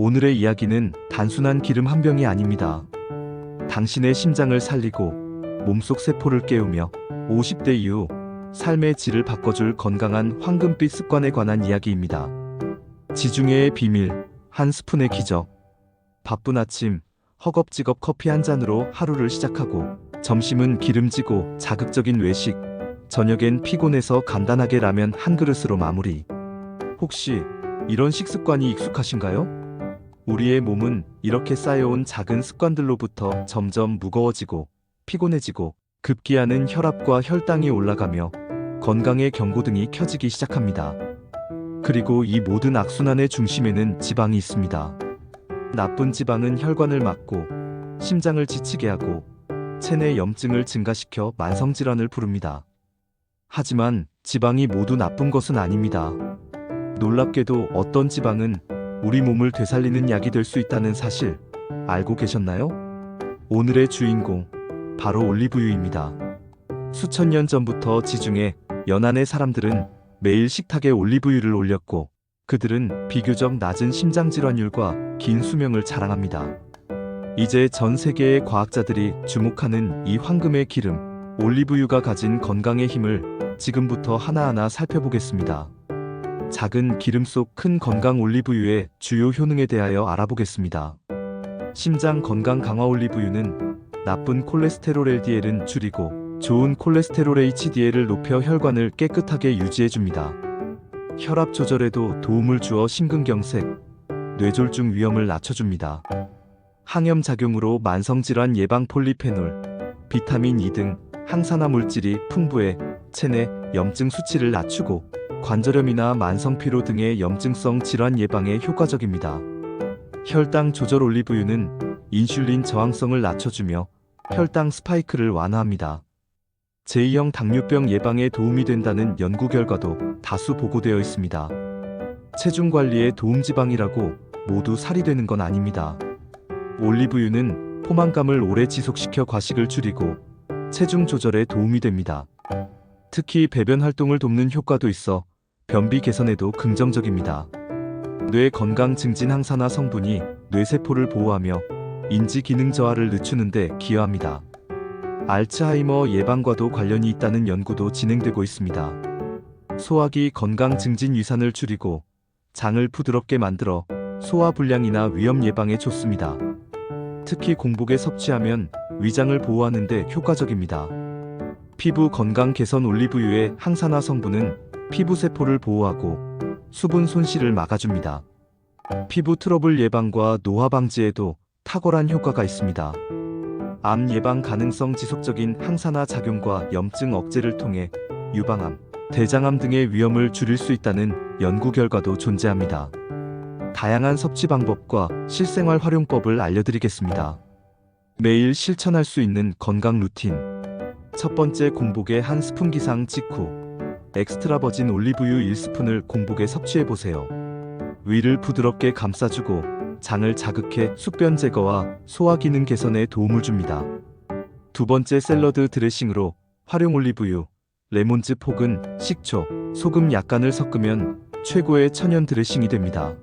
오늘의 이야기는 단순한 기름 한 병이 아닙니다. 당신의 심장을 살리고 몸속 세포를 깨우며 50대 이후 삶의 질을 바꿔줄 건강한 황금빛 습관에 관한 이야기입니다. 지중해의 비밀, 한 스푼의 기적. 바쁜 아침, 허겁지겁 커피 한 잔으로 하루를 시작하고, 점심은 기름지고 자극적인 외식, 저녁엔 피곤해서 간단하게 라면 한 그릇으로 마무리. 혹시 이런 식습관이 익숙하신가요? 우리의 몸은 이렇게 쌓여온 작은 습관들로부터 점점 무거워지고 피곤해지고 급기야는 혈압과 혈당이 올라가며 건강의 경고등이 켜지기 시작합니다. 그리고 이 모든 악순환의 중심에는 지방이 있습니다. 나쁜 지방은 혈관을 막고 심장을 지치게 하고 체내 염증을 증가시켜 만성질환을 부릅니다. 하지만 지방이 모두 나쁜 것은 아닙니다. 놀랍게도 어떤 지방은 우리 몸을 되살리는 약이 될 수 있다는 사실 알고 계셨나요? 오늘의 주인공 바로 올리브유입니다. 수천 년 전부터 지중해 연안의 사람들은 매일 식탁에 올리브유를 올렸고 그들은 비교적 낮은 심장 질환율과 긴 수명을 자랑합니다. 이제 전 세계의 과학자들이 주목하는 이 황금의 기름 올리브유가 가진 건강의 힘을 지금부터 하나하나 살펴보겠습니다. 작은 기름 속 큰 건강 올리브유의 주요 효능에 대하여 알아보겠습니다. 심장 건강 강화 올리브유는 나쁜 콜레스테롤 LDL은 줄이고 좋은 콜레스테롤 HDL을 높여 혈관을 깨끗하게 유지해 줍니다. 혈압 조절에도 도움을 주어 심근경색, 뇌졸중 위험을 낮춰줍니다. 항염 작용으로 만성질환 예방 폴리페놀, 비타민 E 등 항산화 물질이 풍부해 체내 염증 수치를 낮추고 관절염이나 만성 피로 등의 염증성 질환 예방에 효과적입니다. 혈당 조절 올리브유는 인슐린 저항성을 낮춰주며 혈당 스파이크를 완화합니다. 제2형 당뇨병 예방에 도움이 된다는 연구 결과도 다수 보고되어 있습니다. 체중 관리에 도움 지방이라고 모두 살이 되는 건 아닙니다. 올리브유는 포만감을 오래 지속시켜 과식을 줄이고 체중 조절에 도움이 됩니다. 특히 배변 활동을 돕는 효과도 있어 변비 개선에도 긍정적입니다. 뇌 건강 증진 항산화 성분이 뇌세포를 보호하며 인지 기능 저하를 늦추는데 기여합니다. 알츠하이머 예방과도 관련이 있다는 연구도 진행되고 있습니다. 소화기 건강 증진 위산을 줄이고 장을 부드럽게 만들어 소화 불량이나 위염 예방에 좋습니다. 특히 공복에 섭취하면 위장을 보호하는데 효과적입니다. 피부 건강 개선 올리브유의 항산화 성분은 피부 세포를 보호하고 수분 손실을 막아줍니다. 피부 트러블 예방과 노화 방지에도 탁월한 효과가 있습니다. 암 예방 가능성 지속적인 항산화 작용과 염증 억제를 통해 유방암, 대장암 등의 위험을 줄일 수 있다는 연구 결과도 존재합니다. 다양한 섭취 방법과 실생활 활용법을 알려드리겠습니다. 매일 실천할 수 있는 건강 루틴. 첫 번째 공복에 한 스푼 기상 직후 엑스트라 버진 올리브유 1스푼을 공복에 섭취해 보세요. 위를 부드럽게 감싸주고 장을 자극해 숙변 제거와 소화 기능 개선에 도움을 줍니다. 두 번째 샐러드 드레싱으로 활용 올리브유, 레몬즙 혹은 식초, 소금 약간을 섞으면 최고의 천연 드레싱이 됩니다.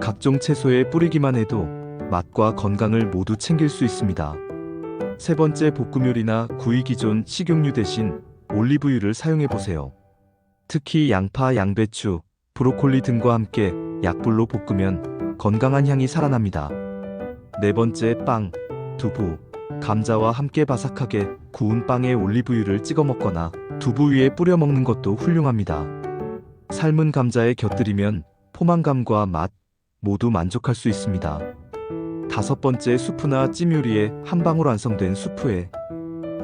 각종 채소에 뿌리기만 해도 맛과 건강을 모두 챙길 수 있습니다. 세 번째 볶음 요리나 구이 기존 식용유 대신 올리브유를 사용해 보세요. 특히 양파, 양배추, 브로콜리 등과 함께 약불로 볶으면 건강한 향이 살아납니다. 네 번째 빵, 두부, 감자와 함께 바삭하게 구운 빵에 올리브유를 찍어 먹거나 두부 위에 뿌려 먹는 것도 훌륭합니다. 삶은 감자에 곁들이면 포만감과 맛 모두 만족할 수 있습니다. 다섯 번째 수프나 찜 요리에 한 방울 완성된 수프에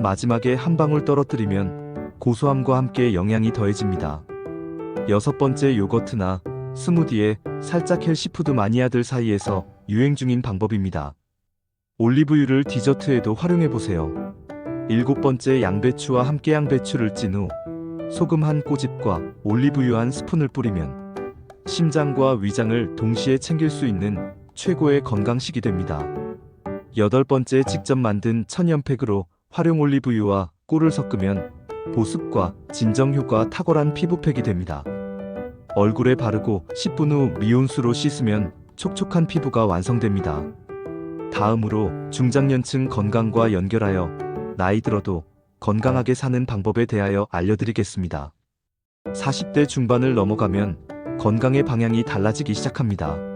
마지막에 한 방울 떨어뜨리면 고소함과 함께 영양이 더해집니다. 여섯 번째 요거트나 스무디에 살짝 헬시푸드 마니아들 사이에서 유행 중인 방법입니다. 올리브유를 디저트에도 활용해 보세요. 일곱 번째 양배추와 함께 양배추를 찐 후 소금 한 꼬집과 올리브유 한 스푼을 뿌리면 심장과 위장을 동시에 챙길 수 있는 최고의 건강식이 됩니다. 여덟 번째 직접 만든 천연팩으로 활용 올리브유와 꿀을 섞으면 보습과 진정 효과 탁월한 피부팩이 됩니다. 얼굴에 바르고 10분 후 미온수로 씻으면 촉촉한 피부가 완성됩니다. 다음으로 중장년층 건강과 연결하여 나이 들어도 건강하게 사는 방법에 대하여 알려드리겠습니다. 40대 중반을 넘어가면 건강의 방향이 달라지기 시작합니다.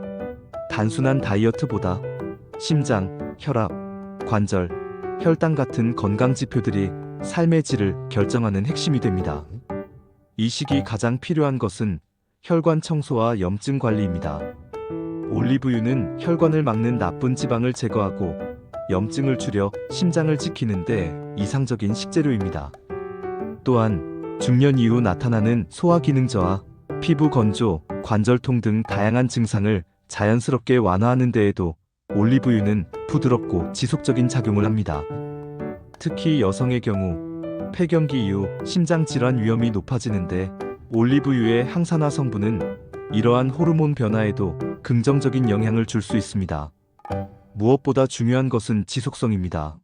단순한 다이어트보다 심장, 혈압, 관절, 혈당 같은 건강 지표들이 삶의 질을 결정하는 핵심이 됩니다. 이 시기 가장 필요한 것은 혈관 청소와 염증 관리입니다. 올리브유는 혈관을 막는 나쁜 지방을 제거하고 염증을 줄여 심장을 지키는데 이상적인 식재료입니다. 또한 중년 이후 나타나는 소화 기능 저하, 피부 건조, 관절통 등 다양한 증상을 자연스럽게 완화하는 데에도 올리브유는 부드럽고 지속적인 작용을 합니다. 특히 여성의 경우 폐경기 이후 심장 질환 위험이 높아지는데 올리브유의 항산화 성분은 이러한 호르몬 변화에도 긍정적인 영향을 줄 수 있습니다. 무엇보다 중요한 것은 지속성입니다.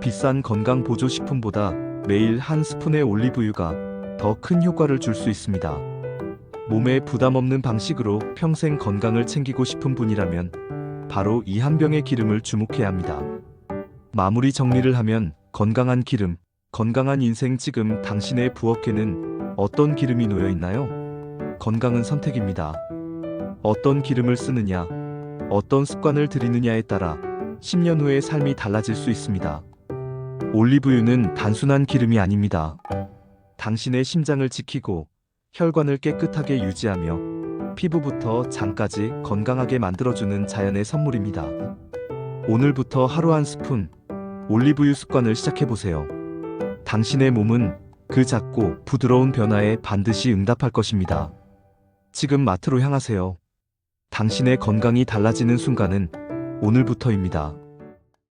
비싼 건강 보조 식품보다 매일 한 스푼의 올리브유가 더 큰 효과를 줄 수 있습니다. 몸에 부담 없는 방식으로 평생 건강을 챙기고 싶은 분이라면 바로 이 한 병의 기름을 주목해야 합니다. 마무리 정리를 하면 건강한 기름, 건강한 인생 지금 당신의 부엌에는 어떤 기름이 놓여 있나요? 건강은 선택입니다. 어떤 기름을 쓰느냐, 어떤 습관을 들이느냐에 따라 10년 후의 삶이 달라질 수 있습니다. 올리브유는 단순한 기름이 아닙니다. 당신의 심장을 지키고 혈관을 깨끗하게 유지하며 피부부터 장까지 건강하게 만들어주는 자연의 선물입니다. 오늘부터 하루 한 스푼 올리브유 습관을 시작해보세요. 당신의 몸은 그 작고 부드러운 변화에 반드시 응답할 것입니다. 지금 마트로 향하세요. 당신의 건강이 달라지는 순간은 오늘부터입니다.